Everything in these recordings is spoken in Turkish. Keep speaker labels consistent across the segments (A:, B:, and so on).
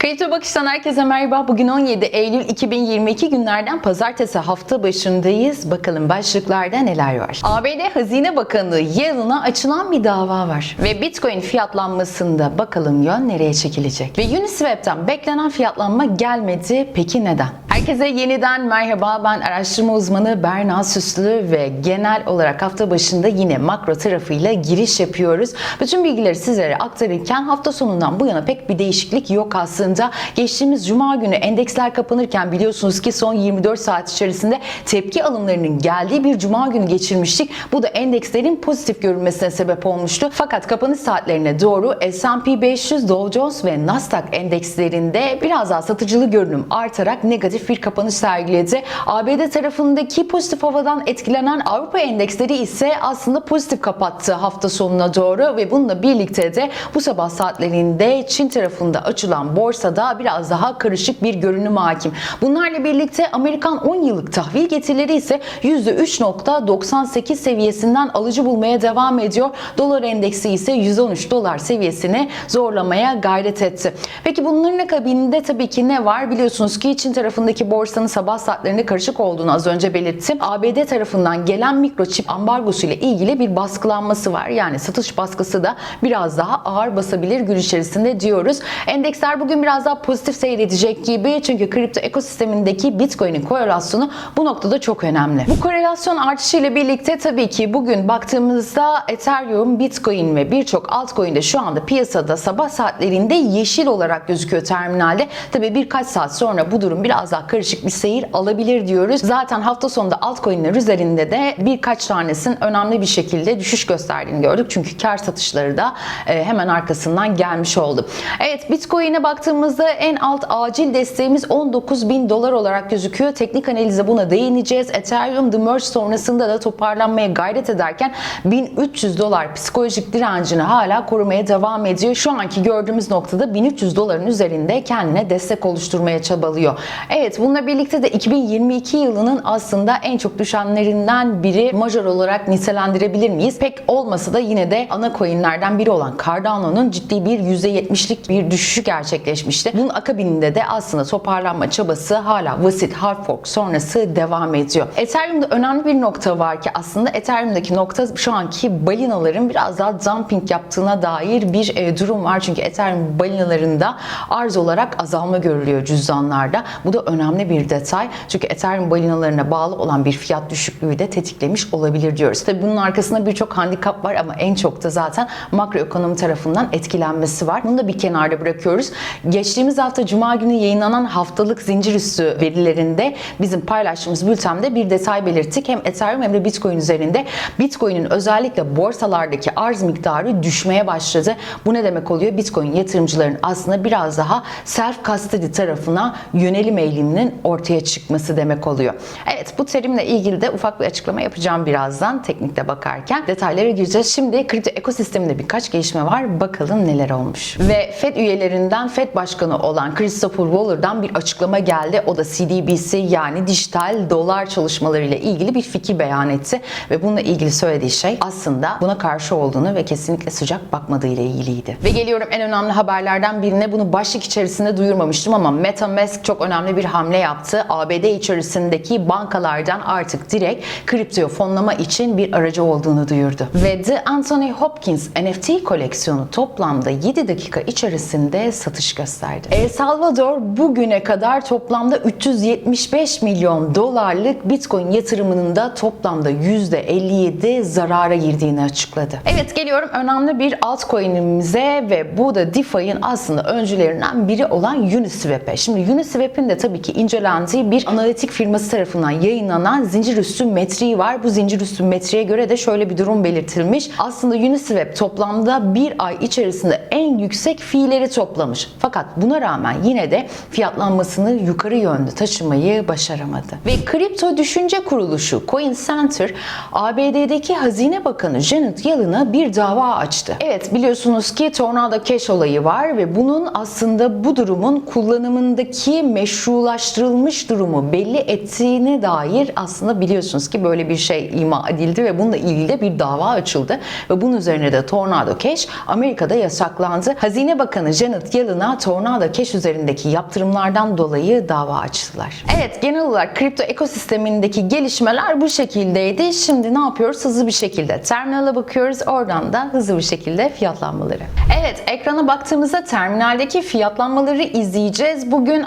A: Kripto Bakış'tan herkese merhaba. Bugün 17 Eylül 2022 günlerden pazartesi hafta başındayız. Bakalım başlıklarda neler var. ABD Hazine Bakanı Yellen'a açılan bir dava var. Ve Bitcoin fiyatlanmasında bakalım yön nereye çekilecek. Ve Uniswap'tan beklenen fiyatlanma gelmedi. Peki neden? Herkese yeniden merhaba. Ben araştırma uzmanı Berna Süslü ve genel olarak hafta başında yine makro tarafıyla giriş yapıyoruz. Bütün bilgileri sizlere aktarırken hafta sonundan bu yana pek bir değişiklik yok aslında. Geçtiğimiz cuma günü endeksler kapanırken biliyorsunuz ki son 24 saat içerisinde tepki alımlarının geldiği bir cuma günü geçirmiştik. Bu da endekslerin pozitif görünmesine sebep olmuştu. Fakat kapanış saatlerine doğru S&P 500, Dow Jones ve Nasdaq endekslerinde biraz daha satıcılı görünüm artarak negatif bir kapanış sergiledi. ABD tarafındaki pozitif havadan etkilenen Avrupa endeksleri ise aslında pozitif kapattı hafta sonuna doğru ve bununla birlikte de bu sabah saatlerinde Çin tarafında açılan borsada biraz daha karışık bir görünüm hakim. Bunlarla birlikte Amerikan 10 yıllık tahvil getirileri ise %3.98 seviyesinden alıcı bulmaya devam ediyor. Dolar endeksi ise 113 dolar seviyesini zorlamaya gayret etti. Peki bunların akabinde tabii ki ne var? Biliyorsunuz ki Çin tarafındaki borsanın sabah saatlerinde karışık olduğunu az önce belirttim. ABD tarafından gelen mikroçip ambargosu ile ilgili bir baskılanması var. Yani satış baskısı da biraz daha ağır basabilir gün içerisinde diyoruz. Endeksler bugün biraz daha pozitif seyredecek gibi çünkü kripto ekosistemindeki Bitcoin'in korelasyonu bu noktada çok önemli. Bu korelasyon artışıyla birlikte tabii ki bugün baktığımızda Ethereum, Bitcoin ve birçok altcoin de şu anda piyasada sabah saatlerinde yeşil olarak gözüküyor terminalde. Tabii birkaç saat sonra bu durum biraz daha karışık bir seyir alabilir diyoruz. Zaten hafta sonunda altcoin'ler üzerinde de birkaç tanesinin önemli bir şekilde düşüş gösterdiğini gördük. Çünkü kar satışları da e, hemen arkasından gelmiş oldu. Evet Bitcoin'e baktığımızda en alt acil desteğimiz 19 bin dolar olarak gözüküyor. Teknik analize buna değineceğiz. Ethereum The Merge sonrasında da toparlanmaya gayret ederken 1300 dolar psikolojik direncini hala korumaya devam ediyor. Şu anki gördüğümüz noktada 1300 doların üzerinde kendine destek oluşturmaya çabalıyor. Evet bununla birlikte de 2022 yılının aslında en çok düşenlerinden biri major olarak nitelendirebilir miyiz? Pek olmasa da yine de ana coinlerden biri olan Cardano'nun ciddi bir %70'lik bir düşüşü gerçekleşmişti. Bunun akabininde de aslında toparlanma çabası hala basit hard fork sonrası devam ediyor. Ethereum'da önemli bir nokta var ki aslında Ethereum'daki nokta şu anki balinaların biraz daha dumping yaptığına dair bir e, durum var. Çünkü Ethereum balinalarında arz olarak azalma görülüyor cüzdanlarda. Bu da önemli bir detay. Çünkü Ethereum balinalarına bağlı olan bir fiyat düşüklüğü de tetiklemiş olabilir diyoruz. Tabii bunun arkasında birçok handikap var ama en çok da zaten makroekonomi tarafından etkilenmesi var. Bunu da bir kenarda bırakıyoruz. Geçtiğimiz hafta Cuma günü yayınlanan haftalık zincir üstü verilerinde bizim paylaştığımız bültende bir detay belirttik. Hem Ethereum hem de Bitcoin üzerinde Bitcoin'in özellikle borsalardaki arz miktarı düşmeye başladı. Bu ne demek oluyor? Bitcoin yatırımcıların aslında biraz daha self custody tarafına yönelim eğiliminin ortaya çıkması demek oluyor. Evet bu terimle ilgili de ufak bir açıklama yapacağım birazdan teknikte bakarken. Detaylara gireceğiz. Şimdi kripto ekosisteminde birkaç gelişme var. Bakalım neler olmuş. Ve Fed üyelerinden Fed Başkanı olan Christopher Waller'dan bir açıklama geldi. O da CDBC yani dijital dolar çalışmalarıyla ilgili bir fikir beyan etti. Ve bununla ilgili söylediği şey aslında buna karşı olduğunu ve kesinlikle sıcak bakmadığı ile ilgiliydi. Ve geliyorum en önemli haberlerden birine. Bunu başlık içerisinde duyurmamıştım ama MetaMask çok önemli bir hamle yaptı. ABD içerisindeki bankalardan artık direkt kriptoyu fonlama için bir aracı olduğunu duyurdu. Ve The Anthony Hopkins NFT koleksiyonu toplamda 7 dakika içerisinde satış gösterdi. El Salvador bugüne kadar toplamda 375 milyon dolarlık Bitcoin yatırımının da toplamda %57 zarara girdiğini açıkladı. Evet geliyorum önemli bir altcoin'imize ve bu da DeFi'nin aslında öncülerinden biri olan Uniswap'e. Şimdi Uniswap'in de tabii ki incelendiği bir analitik firması tarafından yayınlanan zincir üstü metriği var. Bu zincir üstü metriğe göre de şöyle bir durum belirtilmiş. Aslında Uniswap toplamda bir ay içerisinde en yüksek fiilleri toplamış. Fakat buna rağmen yine de fiyatlanmasını yukarı yönde taşımayı başaramadı. Ve kripto düşünce kuruluşu Coin Center ABD'deki Hazine Bakanı Janet Yellen'a bir dava açtı. Evet biliyorsunuz ki Tornado Cash olayı var ve bunun aslında bu durumun kullanımındaki meşrulaştırılması meşrulaştırılmış durumu belli ettiğine dair aslında biliyorsunuz ki böyle bir şey ima edildi ve bununla ilgili de bir dava açıldı. Ve bunun üzerine de Tornado Cash Amerika'da yasaklandı. Hazine Bakanı Janet Yellen'a Tornado Cash üzerindeki yaptırımlardan dolayı dava açtılar. Evet genel olarak kripto ekosistemindeki gelişmeler bu şekildeydi. Şimdi ne yapıyoruz? Hızlı bir şekilde terminale bakıyoruz. Oradan da hızlı bir şekilde fiyatlanmaları. Evet ekrana baktığımızda terminaldeki fiyatlanmaları izleyeceğiz. Bugün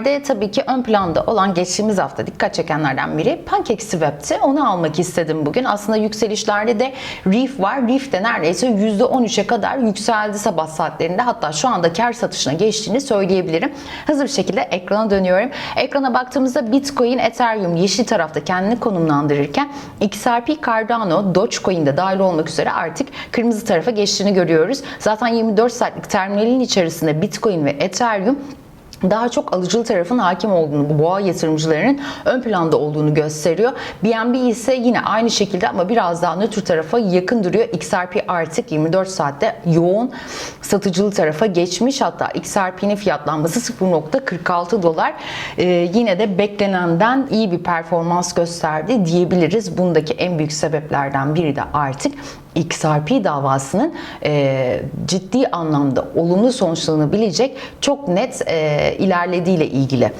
A: altcoin'lerde tabii ki ön planda olan geçtiğimiz hafta dikkat çekenlerden biri PancakeSwap'ti. Onu almak istedim bugün. Aslında yükselişlerde de Reef var. Reef de neredeyse %13'e kadar yükseldi sabah saatlerinde. Hatta şu anda kar satışına geçtiğini söyleyebilirim. Hızlı bir şekilde ekrana dönüyorum. Ekrana baktığımızda Bitcoin, Ethereum yeşil tarafta kendini konumlandırırken XRP, Cardano, Dogecoin de dahil olmak üzere artık kırmızı tarafa geçtiğini görüyoruz. Zaten 24 saatlik terminalin içerisinde Bitcoin ve Ethereum daha çok alıcılı tarafın hakim olduğunu, bu boğa yatırımcılarının ön planda olduğunu gösteriyor. BNB ise yine aynı şekilde ama biraz daha nötr tarafa yakın duruyor. XRP artık 24 saatte yoğun satıcılı tarafa geçmiş. Hatta XRP'nin fiyatlanması 0.46 dolar. Ee, yine de beklenenden iyi bir performans gösterdi diyebiliriz. Bundaki en büyük sebeplerden biri de artık XRP davasının e, ciddi anlamda olumlu sonuçlanabilecek çok net e, ilerlediğiyle ilgili.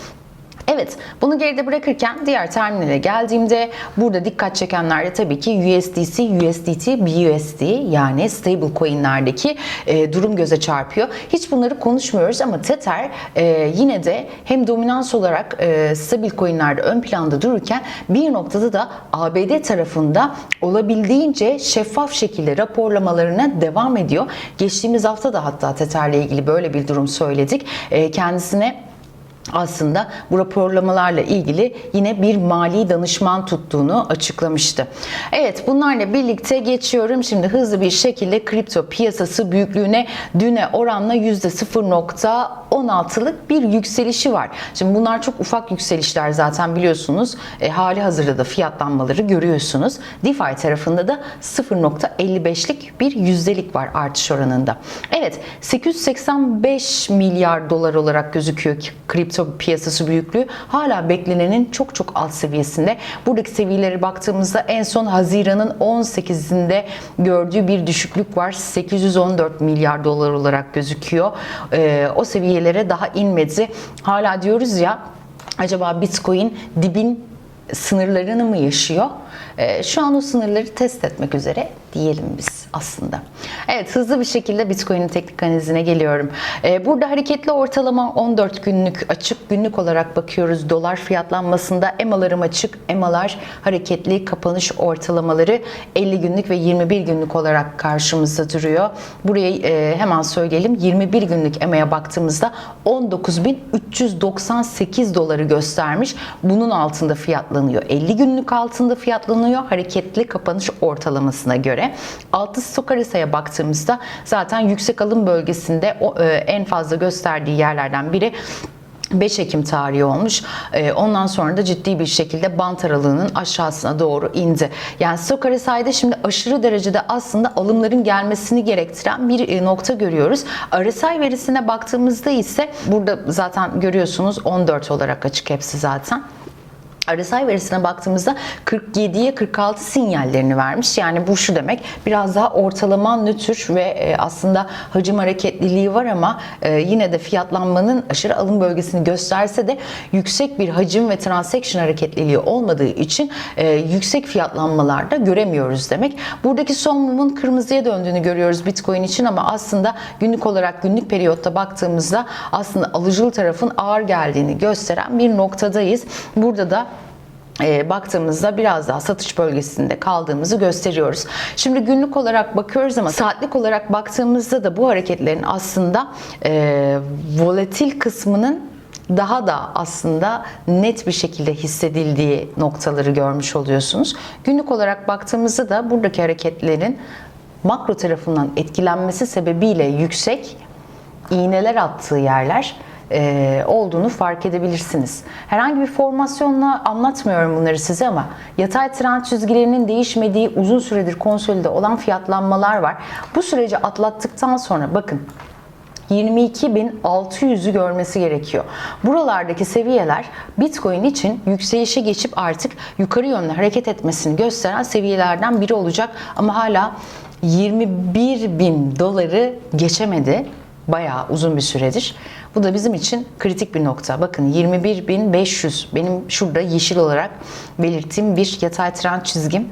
A: Evet, bunu geride bırakırken diğer terminale geldiğimde burada dikkat çekenler de tabii ki USDC, USDT, BUSD yani stable coinlerdeki e, durum göze çarpıyor. Hiç bunları konuşmuyoruz ama Tether e, yine de hem dominans olarak e, stabil coinlerde ön planda dururken bir noktada da ABD tarafında olabildiğince şeffaf şekilde raporlamalarına devam ediyor. Geçtiğimiz hafta da hatta Tether'le ilgili böyle bir durum söyledik. E, kendisine aslında bu raporlamalarla ilgili yine bir mali danışman tuttuğunu açıklamıştı. Evet bunlarla birlikte geçiyorum şimdi hızlı bir şekilde kripto piyasası büyüklüğüne düne oranla %0.16'lık bir yükselişi var. Şimdi bunlar çok ufak yükselişler zaten biliyorsunuz. E, hali hazırda da fiyatlanmaları görüyorsunuz. DeFi tarafında da 0.55'lik bir yüzdelik var artış oranında. Evet 885 milyar dolar olarak gözüküyor kripto piyasası büyüklüğü hala beklenenin çok çok alt seviyesinde. Buradaki seviyelere baktığımızda en son Haziran'ın 18'inde gördüğü bir düşüklük var. 814 milyar dolar olarak gözüküyor. Ee, o seviyelere daha inmedi. Hala diyoruz ya acaba Bitcoin dibin sınırlarını mı yaşıyor? Ee, şu an o sınırları test etmek üzere diyelim biz aslında. Evet hızlı bir şekilde Bitcoin'in teknik analizine geliyorum. Ee, burada hareketli ortalama 14 günlük açık günlük olarak bakıyoruz. Dolar fiyatlanmasında EMA'larım açık. EMA'lar hareketli kapanış ortalamaları 50 günlük ve 21 günlük olarak karşımızda duruyor. Burayı e, hemen söyleyelim. 21 günlük EMA'ya baktığımızda 19.398 doları göstermiş. Bunun altında fiyatlanıyor. 50 günlük altında fiyatlanıyor hareketli kapanış ortalamasına göre. Altı stok haritaya baktığımızda zaten yüksek alım bölgesinde o, e, en fazla gösterdiği yerlerden biri 5 Ekim tarihi olmuş. Ee, Ondan sonra da ciddi bir şekilde bant aralığının aşağısına doğru indi. Yani stok RSI'de şimdi aşırı derecede aslında alımların gelmesini gerektiren bir e, nokta görüyoruz. RSI verisine baktığımızda ise burada zaten görüyorsunuz 14 olarak açık hepsi zaten. RSI verisine baktığımızda 47'ye 46 sinyallerini vermiş. Yani bu şu demek biraz daha ortalama nötr ve e, aslında hacim hareketliliği var ama e, yine de fiyatlanmanın aşırı alım bölgesini gösterse de yüksek bir hacim ve transaction hareketliliği olmadığı için e, yüksek fiyatlanmalarda göremiyoruz demek. Buradaki son mumun kırmızıya döndüğünü görüyoruz Bitcoin için ama aslında günlük olarak günlük periyotta baktığımızda aslında alıcılı tarafın ağır geldiğini gösteren bir noktadayız. Burada da baktığımızda biraz daha satış bölgesinde kaldığımızı gösteriyoruz. Şimdi günlük olarak bakıyoruz ama saatlik olarak baktığımızda da bu hareketlerin aslında e, volatil kısmının daha da aslında net bir şekilde hissedildiği noktaları görmüş oluyorsunuz. Günlük olarak baktığımızda da buradaki hareketlerin makro tarafından etkilenmesi sebebiyle yüksek iğneler attığı yerler e, olduğunu fark edebilirsiniz. Herhangi bir formasyonla anlatmıyorum bunları size ama yatay trend çizgilerinin değişmediği uzun süredir konsolide olan fiyatlanmalar var. Bu süreci atlattıktan sonra bakın 22.600'ü görmesi gerekiyor. Buralardaki seviyeler Bitcoin için yükselişe geçip artık yukarı yönlü hareket etmesini gösteren seviyelerden biri olacak ama hala 21 bin doları geçemedi bayağı uzun bir süredir. Bu da bizim için kritik bir nokta. Bakın 21.500 benim şurada yeşil olarak belirttiğim bir yatay trend çizgim.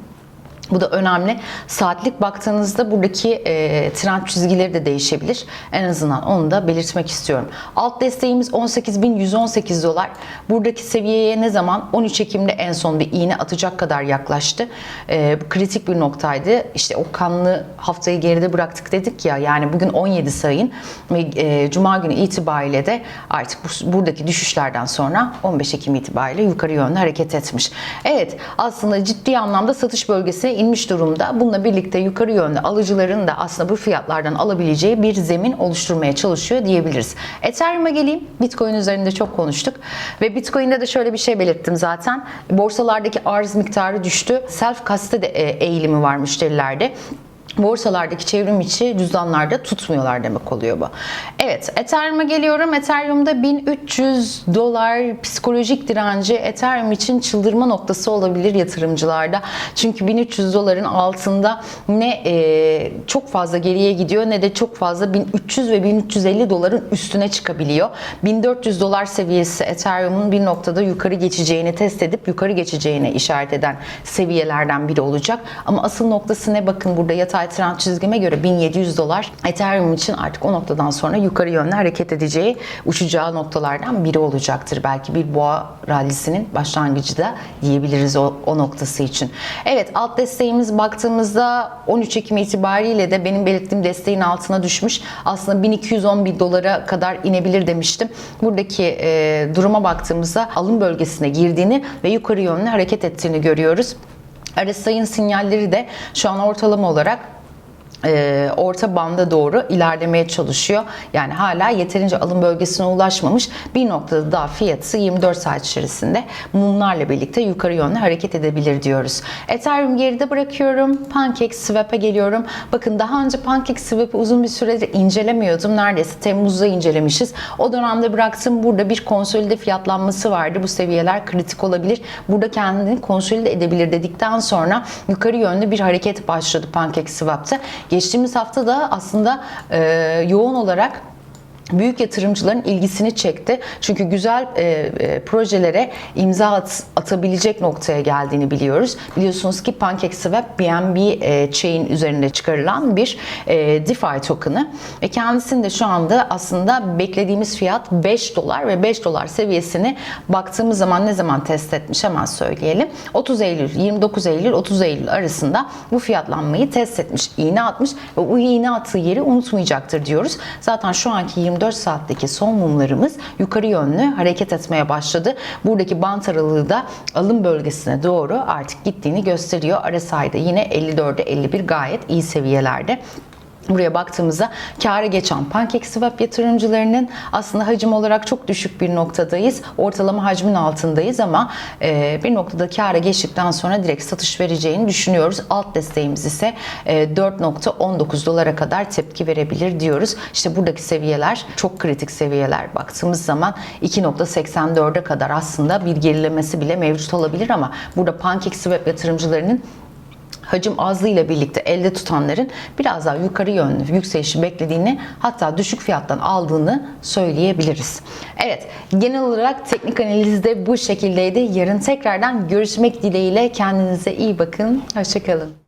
A: Bu da önemli. Saatlik baktığınızda buradaki e, trend çizgileri de değişebilir. En azından onu da belirtmek istiyorum. Alt desteğimiz 18.118 dolar. Buradaki seviyeye ne zaman? 13 Ekim'de en son bir iğne atacak kadar yaklaştı. E, bu kritik bir noktaydı. İşte o kanlı haftayı geride bıraktık dedik ya. Yani bugün 17 sayın ve e, Cuma günü itibariyle de artık bu, buradaki düşüşlerden sonra 15 Ekim itibariyle yukarı yönlü hareket etmiş. Evet aslında ciddi anlamda satış bölgesine inmiş durumda. Bununla birlikte yukarı yönlü alıcıların da aslında bu fiyatlardan alabileceği bir zemin oluşturmaya çalışıyor diyebiliriz. Ethereum'a geleyim. Bitcoin üzerinde çok konuştuk. Ve Bitcoin'de de şöyle bir şey belirttim zaten. Borsalardaki arz miktarı düştü. Self custody e, eğilimi var müşterilerde borsalardaki çevrim içi cüzdanlarda tutmuyorlar demek oluyor bu. Evet, Ethereum'a geliyorum. Ethereum'da 1300 dolar psikolojik direnci Ethereum için çıldırma noktası olabilir yatırımcılarda. Çünkü 1300 doların altında ne e, çok fazla geriye gidiyor ne de çok fazla 1300 ve 1350 doların üstüne çıkabiliyor. 1400 dolar seviyesi Ethereum'un bir noktada yukarı geçeceğini test edip yukarı geçeceğine işaret eden seviyelerden biri olacak. Ama asıl noktası ne? Bakın burada yatay trend çizgime göre 1700 dolar Ethereum için artık o noktadan sonra yukarı yönlü hareket edeceği uçacağı noktalardan biri olacaktır. Belki bir boğa rallisinin başlangıcı da diyebiliriz o, o noktası için. Evet alt desteğimiz baktığımızda 13 Ekim itibariyle de benim belirttiğim desteğin altına düşmüş. Aslında 1211 dolara kadar inebilir demiştim. Buradaki e, duruma baktığımızda alım bölgesine girdiğini ve yukarı yönlü hareket ettiğini görüyoruz. RSI'nin sinyalleri de şu an ortalama olarak e, orta banda doğru ilerlemeye çalışıyor. Yani hala yeterince alım bölgesine ulaşmamış. Bir noktada daha fiyatı 24 saat içerisinde mumlarla birlikte yukarı yönlü hareket edebilir diyoruz. Ethereum geride bırakıyorum. PancakeSwap'e geliyorum. Bakın daha önce PancakeSwap'ı uzun bir süredir incelemiyordum. Neredeyse Temmuz'da incelemişiz. O dönemde bıraktım. Burada bir konsolide fiyatlanması vardı. Bu seviyeler kritik olabilir. Burada kendini konsolide edebilir dedikten sonra yukarı yönlü bir hareket başladı PancakeSwap'ta. Geçtiğimiz hafta da aslında e, yoğun olarak büyük yatırımcıların ilgisini çekti. Çünkü güzel e, e, projelere imza at, atabilecek noktaya geldiğini biliyoruz. Biliyorsunuz ki PancakeSwap BNB e, chain üzerinde çıkarılan bir e, DeFi token'ı. Ve kendisinin de şu anda aslında beklediğimiz fiyat 5 dolar ve 5 dolar seviyesini baktığımız zaman ne zaman test etmiş hemen söyleyelim. 30 Eylül, 29 Eylül, 30 Eylül arasında bu fiyatlanmayı test etmiş, iğne atmış ve bu iğne attığı yeri unutmayacaktır diyoruz. Zaten şu anki 24 saatteki son mumlarımız yukarı yönlü hareket etmeye başladı. Buradaki bant aralığı da alım bölgesine doğru artık gittiğini gösteriyor. RSI'de yine 54'e 51 gayet iyi seviyelerde. Buraya baktığımızda kâra geçen PancakeSwap yatırımcılarının aslında hacim olarak çok düşük bir noktadayız. Ortalama hacmin altındayız ama e, bir noktada kâra geçtikten sonra direkt satış vereceğini düşünüyoruz. Alt desteğimiz ise e, 4.19 dolara kadar tepki verebilir diyoruz. İşte buradaki seviyeler çok kritik seviyeler. Baktığımız zaman 2.84'e kadar aslında bir gerilemesi bile mevcut olabilir ama burada PancakeSwap yatırımcılarının hacim azlığıyla birlikte elde tutanların biraz daha yukarı yönlü yükselişi beklediğini hatta düşük fiyattan aldığını söyleyebiliriz. Evet genel olarak teknik analizde bu şekildeydi. Yarın tekrardan görüşmek dileğiyle kendinize iyi bakın. Hoşçakalın.